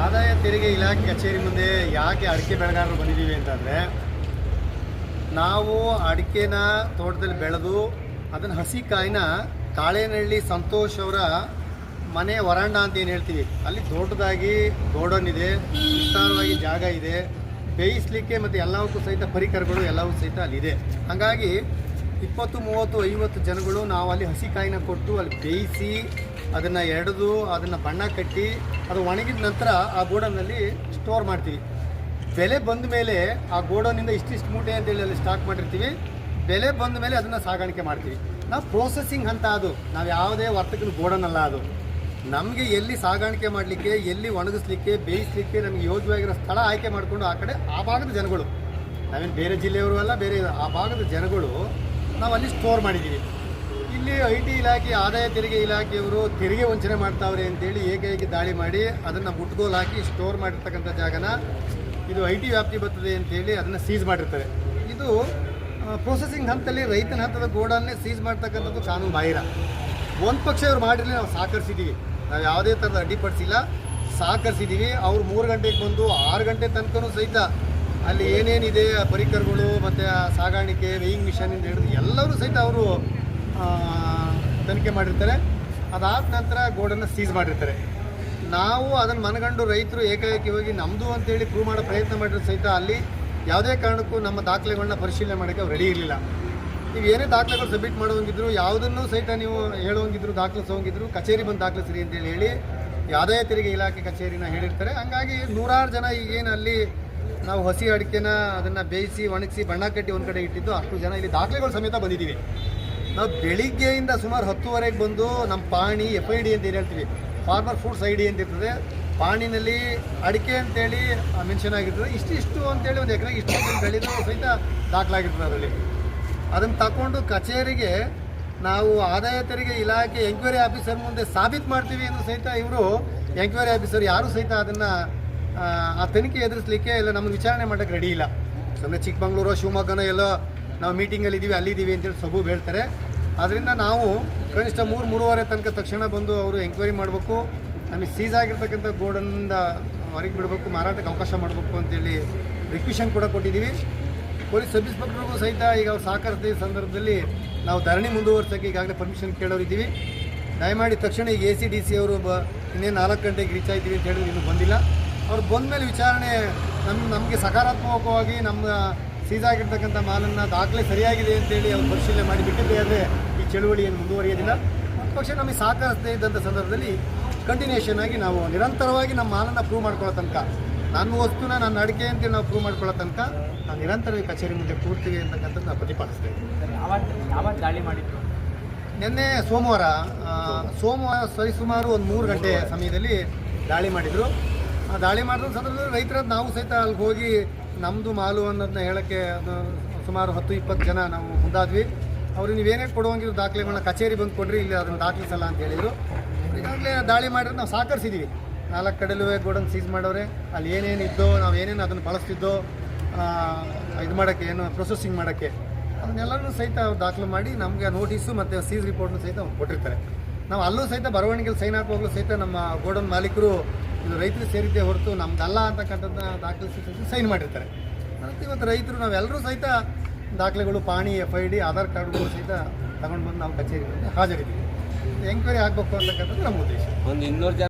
ಆದಾಯ ತೆರಿಗೆ ಇಲಾಖೆ ಕಚೇರಿ ಮುಂದೆ ಯಾಕೆ ಅಡಿಕೆ ಬೆಳೆಗಾರರು ಬಂದಿದ್ದೀವಿ ಅಂತಂದರೆ, ನಾವು ಅಡಿಕೆನ ತೋಟದಲ್ಲಿ ಬೆಳೆದು ಅದನ್ನು ಹಸಿ ಕಾಯಿನ ತಾಳೇನಹಳ್ಳಿ ಸಂತೋಷ್ ಅವರ ಮನೆ ವರಾಂಡ ಅಂತ ಏನು ಹೇಳ್ತೀವಿ, ಅಲ್ಲಿ ದೊಡ್ಡದಾಗಿ ಗೋಡನ್ ಇದೆ, ವಿಸ್ತಾರವಾಗಿ ಜಾಗ ಇದೆ, ಬೇಯಿಸಲಿಕ್ಕೆ ಮತ್ತು ಎಲ್ಲವಕ್ಕೂ ಸಹಿತ ಪರಿಕರಗಳು ಎಲ್ಲವೂ ಸಹಿತ ಅಲ್ಲಿದೆ ಹಾಗಾಗಿ ಇಪ್ಪತ್ತು, ಮೂವತ್ತು, ಐವತ್ತು ಜನಗಳು ನಾವು ಅಲ್ಲಿ ಹಸಿ ಕಾಯಿನ ಕೊಟ್ಟು ಅಲ್ಲಿ ಬೇಯಿಸಿ ಅದನ್ನು ಎಡೆದು ಅದನ್ನು ಬಣ್ಣ ಕಟ್ಟಿ ಅದು ಒಣಗಿದ ನಂತರ ಆ ಗೋಡನ್ನಲ್ಲಿ ಸ್ಟೋರ್ ಮಾಡ್ತೀವಿ. ಬೆಲೆ ಬಂದ ಮೇಲೆ ಆ ಗೋಡೌನಿಂದ ಇಷ್ಟಿಷ್ಟು ಮೂಟೆ ಅಂತೇಳಿ ಅಲ್ಲಿ ಸ್ಟಾಕ್ ಮಾಡಿರ್ತೀವಿ. ಬೆಲೆ ಬಂದ ಮೇಲೆ ಅದನ್ನು ಸಾಗಾಣಿಕೆ ಮಾಡ್ತೀವಿ. ನಾವು ಪ್ರೋಸೆಸಿಂಗ್ ಅಂತ ಅದು. ನಾವು ಯಾವುದೇ ವರ್ತಕನ ಗೋಡನಲ್ಲ ಅದು. ನಮಗೆ ಎಲ್ಲಿ ಸಾಗಾಣಿಕೆ ಮಾಡಲಿಕ್ಕೆ, ಎಲ್ಲಿ ಒಣಗಿಸ್ಲಿಕ್ಕೆ, ಬೇಯಿಸ್ಲಿಕ್ಕೆ ನಮಗೆ ಯೋಗ್ಯವಾಗಿರೋ ಸ್ಥಳ ಆಯ್ಕೆ ಮಾಡಿಕೊಂಡು ಆ ಕಡೆ ಆ ಭಾಗದ ಜನಗಳು. ನಾವೇನು ಬೇರೆ ಜಿಲ್ಲೆಯವರು ಅಲ್ಲ, ಬೇರೆ ಆ ಭಾಗದ ಜನಗಳು ನಾವು ಅಲ್ಲಿ ಸ್ಟೋರ್ ಮಾಡಿದ್ದೀವಿ ಇಲ್ಲಿ ಐ ಟಿ ಇಲಾಖೆ, ಆದಾಯ ತೆರಿಗೆ ಇಲಾಖೆಯವರು ತೆರಿಗೆ ವಂಚನೆ ಮಾಡ್ತಾವ್ರೆ ಅಂತೇಳಿ ಏಕೈಕ ದಾಳಿ ಮಾಡಿ ಅದನ್ನು ಮುಟ್ಗೋಲು ಹಾಕಿ ಸ್ಟೋರ್ ಮಾಡಿರ್ತಕ್ಕಂಥ ಜಾಗನ ಇದು ಐ ಟಿ ವ್ಯಾಪ್ತಿ ಬರ್ತದೆ ಅಂತೇಳಿ ಅದನ್ನು ಸೀಸ್ ಮಾಡಿರ್ತಾರೆ. ಇದು ಪ್ರೊಸೆಸಿಂಗ್ ಹಂತದಲ್ಲಿ ರೈತನ ಹಂತದ ಗೋಡನ್ನೇ ಸೀಸ್ ಮಾಡ್ತಕ್ಕಂಥದ್ದು ಕಾನೂನು ಬಾಹಿರ. ಒಂದು ಪಕ್ಷ ಇವ್ರು ಮಾಡಿರಲಿ, ನಾವು ಸಹಕರಿಸಿದ್ದೀವಿ ನಾವು ಯಾವುದೇ ಥರದ ಅಡ್ಡಿಪಡಿಸಿಲ್ಲ ಸಹಕರಿಸಿದ್ದೀವಿ ಅವ್ರು ಮೂರು ಗಂಟೆಗೆ ಬಂದು ಆರು ಗಂಟೆ ತನಕನೂ ಸಹಿತ ಅಲ್ಲಿ ಏನೇನಿದೆ ಪರಿಕರಗಳು ಮತ್ತು ಸಾಗಾಣಿಕೆ ವೇಯಿಂಗ್ ಮಿಷನಿಂದ ಹಿಡಿದು ಎಲ್ಲರೂ ಸಹಿತ ಅವರು ತನಿಖೆ ಮಾಡಿರ್ತಾರೆ. ಅದಾದ ನಂತರ ಗೋಡನ್ನು ಸೀಸ್ ಮಾಡಿರ್ತಾರೆ. ನಾವು ಅದನ್ನು ಮನಗಂಡು ರೈತರು ಏಕಾಏಕಿ ಹೋಗಿ ನಮ್ಮದು ಅಂತೇಳಿ ಪ್ರೂವ್ ಮಾಡೋ ಪ್ರಯತ್ನ ಮಾಡಿದ್ರು ಸಹಿತ ಅಲ್ಲಿ ಯಾವುದೇ ಕಾರಣಕ್ಕೂ ನಮ್ಮ ದಾಖಲೆಗಳನ್ನ ಪರಿಶೀಲನೆ ಮಾಡೋಕ್ಕೆ ಅವ್ರು ರೆಡಿ ಇರಲಿಲ್ಲ. ನೀವು ಏನೇ ದಾಖಲೆಗಳು ಸಬ್ಮಿಟ್ ಮಾಡೋಂಗಿದ್ರು ಯಾವುದನ್ನು ಸಹಿತ ನೀವು ಹೇಳೋಂಗಿದ್ರು ದಾಖಲಿಸೋಂಗಿದ್ರು ಕಚೇರಿ ಬಂದು ದಾಖಲಿಸ್ರಿ ಅಂತೇಳಿ ಹೇಳಿ ಆದಾಯ ತೆರಿಗೆ ಇಲಾಖೆ ಕಚೇರಿನ ಹೇಳಿರ್ತಾರೆ. ಹಂಗಾಗಿ ನೂರಾರು ಜನ ಈಗೇನು ಅಲ್ಲಿ ನಾವು ಹಸಿ ಅಡಿಕೆನ ಅದನ್ನು ಬೇಯಿಸಿ, ಒಣಗಿಸಿ, ಬಣ್ಣ ಕಟ್ಟಿ ಒಂದು ಕಡೆ ಇಟ್ಟಿದ್ದು, ಅಷ್ಟು ಜನ ಇಲ್ಲಿ ದಾಖಲೆಗಳು ಸಮೇತ ಬಂದಿದ್ದೀವಿ ನಾವು ಬೆಳಿಗ್ಗೆಯಿಂದ ಸುಮಾರು ಹತ್ತುವರೆಗೆ ಬಂದು ನಮ್ಮ ಪಾಣಿ ಎಫ್ ಐ ಡಿ ಅಂತ ಏನು ಹೇಳ್ತೀವಿ ಫಾರ್ಮರ್ ಫುಡ್ಸ್ ಐ ಡಿ ಅಂತ ಇರ್ತದೆ. ಪಾಣಿನಲ್ಲಿ ಅಡಿಕೆ ಅಂತೇಳಿ ಮೆನ್ಷನ್ ಆಗಿರ್ತದೆ. ಇಷ್ಟಿಷ್ಟು ಅಂತೇಳಿ ಒಂದು ಎಕರೆಗೆ ಇಷ್ಟು ಬೆಳೆದು ಸಹಿತ ದಾಖಲಾಗಿರ್ತದೆ ಅದರಲ್ಲಿ. ಅದನ್ನು ತಗೊಂಡು ಕಚೇರಿಗೆ ನಾವು ಆದಾಯ ತೆರಿಗೆ ಇಲಾಖೆ ಎಂಕ್ವೈರಿ ಆಫೀಸರ್ ಮುಂದೆ ಸಾಬೀತು ಮಾಡ್ತೀವಿ ಎಂದು ಸಹಿತ ಇವರು ಎಂಕ್ವೈರಿ ಆಫೀಸರ್ ಯಾರು ಸಹಿತ ಅದನ್ನು, ಆ ತನಿಖೆ ಎದುರಿಸಲಿಕ್ಕೆ ಇಲ್ಲ ನಮ್ಮನ್ನು ವಿಚಾರಣೆ ಮಾಡೋಕ್ಕೆ ರೆಡಿ ಇಲ್ಲ. ಸುಮ್ಮನೆ ಚಿಕ್ಕಮಂಗ್ಳೂರು, ಶಿವಮೊಗ್ಗನ ಎಲ್ಲೋ ನಾವು ಮೀಟಿಂಗಲ್ಲಿ ಇದ್ದೀವಿ ಅಲ್ಲಿದ್ದೀವಿ ಅಂತೇಳಿ ಸಬು ಹೇಳ್ತಾರೆ. ಅದರಿಂದ ನಾವು ಕನಿಷ್ಠ ಮೂರು, ಮೂರುವರೆ ತನಕ ತಕ್ಷಣ ಬಂದು ಅವರು ಎಂಕ್ವೈರಿ ಮಾಡಬೇಕು. ನಮಗೆ ಸೀಸ್ ಆಗಿರ್ತಕ್ಕಂಥ ಗೋಡನ್ನಿಂದ ಹೊರಗೆ ಬಿಡಬೇಕು, ಮಾರಾಟಕ್ಕೆ ಅವಕಾಶ ಮಾಡಬೇಕು ಅಂತೇಳಿ ರಿಕ್ವಿಷನ್ ಕೂಡ ಕೊಟ್ಟಿದ್ದೀವಿ ಪೊಲೀಸ್ ಸಬ್ ಇನ್ಸ್ಪೆಕ್ಟರ್ಗೂ ಸಹಿತ ಈಗ ಅವ್ರು ಸಹಕರಿಸಿದ ಸಂದರ್ಭದಲ್ಲಿ ನಾವು ಧರಣಿ ಮುಂದುವರ್ಸೋಕ್ಕೆ ಈಗಾಗಲೇ ಪರ್ಮಿಷನ್ ಕೇಳೋರಿದ್ದೀವಿ ದಯಮಾಡಿ ತಕ್ಷಣ ಈಗ ಎ ಸಿ ಡಿ ಸಿ ಅವರು ಬ, ಇನ್ನೇನು ನಾಲ್ಕು ಗಂಟೆಗೆ ರೀಚ್ ಆಯ್ತೀವಿ ಅಂತ ಹೇಳಿದ್ರು ಇನ್ನೂ ಬಂದಿಲ್ಲ. ಅವ್ರು ಬಂದ ಮೇಲೆ ವಿಚಾರಣೆ ನಮ್ಮ ನಮಗೆ ಸಕಾರಾತ್ಮಕವಾಗಿ ನಮ್ಮ ಸೀಸ್ ಆಗಿರ್ತಕ್ಕಂಥ ಮಾಲನ್ನು ದಾಖಲೆ ಸರಿಯಾಗಿದೆ ಅಂತೇಳಿ ಅವ್ರು ಪರಿಶೀಲನೆ ಮಾಡಿ ಬಿಟ್ಟಿದ್ದೇ ಆದರೆ ಈ ಚಳುವಳಿ ಏನು ಮುಂದುವರಿಯೋದಿಲ್ಲ. ಪಕ್ಷ ನಮಗೆ ಸಹಕರಿಸದೇ ಇದ್ದಂಥ ಸಂದರ್ಭದಲ್ಲಿ ಕಂಟಿನ್ಯೂಷನ್ ಆಗಿ ನಾವು ನಿರಂತರವಾಗಿ ನಮ್ಮ ಮಾಲನ್ನು ಪ್ರೂವ್ ಮಾಡ್ಕೊಳ್ಳೋ ತನಕ ನನ್ನ ವಸ್ತುನ ನನ್ನ ಅಡಿಕೆ ಅಂತೇಳಿ ನಾವು ಪ್ರೂವ್ ಮಾಡ್ಕೊಳ್ಳೋ ತನಕ ನಾನು ನಿರಂತರವಾಗಿ ಕಚೇರಿ ಮುಂದೆ ಕೂರ್ತೀವಿ ಅಂತಕ್ಕಂಥದ್ದು ನಾವು ಪ್ರತಿಪಾದಿಸ್ತೇವೆ ಯಾವತ್ತು ದಾಳಿ ಮಾಡಿದ್ರು? ನಿನ್ನೆ ಸೋಮವಾರ ಸೋಮವಾರ ಸೋಮವಾರ ಸರಿಸುಮಾರು ಒಂದು ಮೂರು ಗಂಟೆ ಸಮಯದಲ್ಲಿ ದಾಳಿ ಮಾಡಿದರು. ಆ ದಾಳಿ ಮಾಡಿದ ಸಂದರ್ಭದಲ್ಲಿ ರೈತರ ನಾವು ಸಹಿತ ಅಲ್ಲಿಗೆ ಹೋಗಿ ನಮ್ಮದು ಮಾಲು ಅನ್ನೋದನ್ನ ಹೇಳೋಕ್ಕೆ ಅದು ಸುಮಾರು ಹತ್ತು, ಇಪ್ಪತ್ತು ಜನ ನಾವು ಮುಂದಾದ್ವಿ. ಅವರು ನೀವೇನೇ ಕೊಡುವಂಗಿರೋ ದಾಖಲೆಗಳನ್ನ ಕಚೇರಿ ಬಂದು ಕೊಡ್ರಿ, ಇಲ್ಲಿ ಅದನ್ನು ದಾಖಲಿಸಲ್ಲ ಅಂತ ಹೇಳಿದರು. ಈಗಾಗಲೇ ದಾಳಿ ಮಾಡಿದ್ರೆ ನಾವು ಸಹಕರಿಸಿದ್ದೀವಿ ನಾಲ್ಕು ಕಡೆಲೂ ಗೋಡನ್ ಸೀಸ್ ಮಾಡೋರೆ, ಅಲ್ಲಿ ಏನೇನು ಇದ್ದೋ, ನಾವು ಏನೇನು ಅದನ್ನು ಬಳಸ್ತಿದ್ದೋ ಇದು ಮಾಡೋಕ್ಕೆ ಏನು ಪ್ರೊಸೆಸಿಂಗ್ ಮಾಡೋಕ್ಕೆ ಅದನ್ನೆಲ್ಲರೂ ಸಹಿತ ಅವ್ರು ದಾಖಲು ಮಾಡಿ ನಮಗೆ ನೋಟಿಸು ಮತ್ತು ಸೀಸ್ ರಿಪೋರ್ಟ್ನು ಸಹಿತ ಅವ್ರು ಕೊಟ್ಟಿರ್ತಾರೆ. ನಾವು ಅಲ್ಲೂ ಸಹಿತ ಬರವಣಿಗೆಯಲ್ಲಿ ಸೈನ್ ಹಾಕುವಾಗಲೂ ಸಹಿತ ನಮ್ಮ ಗೋಡನ್ ಮಾಲೀಕರು ಇದು ರೈತರು ಸೇರಿದ್ದೇ ಹೊರತು ನಮ್ದಲ್ಲ ಅಂತಕ್ಕಂಥದ್ದನ್ನ ದಾಖಲಿಸಿ ಸೈನ್ ಮಾಡಿರ್ತಾರೆ. ಇವತ್ತು ರೈತರು ನಾವೆಲ್ಲರೂ ಸಹಿತ ದಾಖಲೆಗಳು, ಪಾಣಿ ಎಫ್ ಐ ಡಿ ಆಧಾರ್ ಕಾರ್ಡ್ಗಳು ಸಹಿತ ತಗೊಂಡು ಬಂದು ನಾವು ಕಚೇರಿಗಳಲ್ಲಿ ಹಾಜರಿದ್ದೀವಿ. ಎಂಕ್ವೈರಿ ಆಗಬೇಕು ಅಂತಕ್ಕಂಥದ್ದು ನಮ್ಮ ಉದ್ದೇಶ. ಒಂದು ಇನ್ನೂರು ಜನ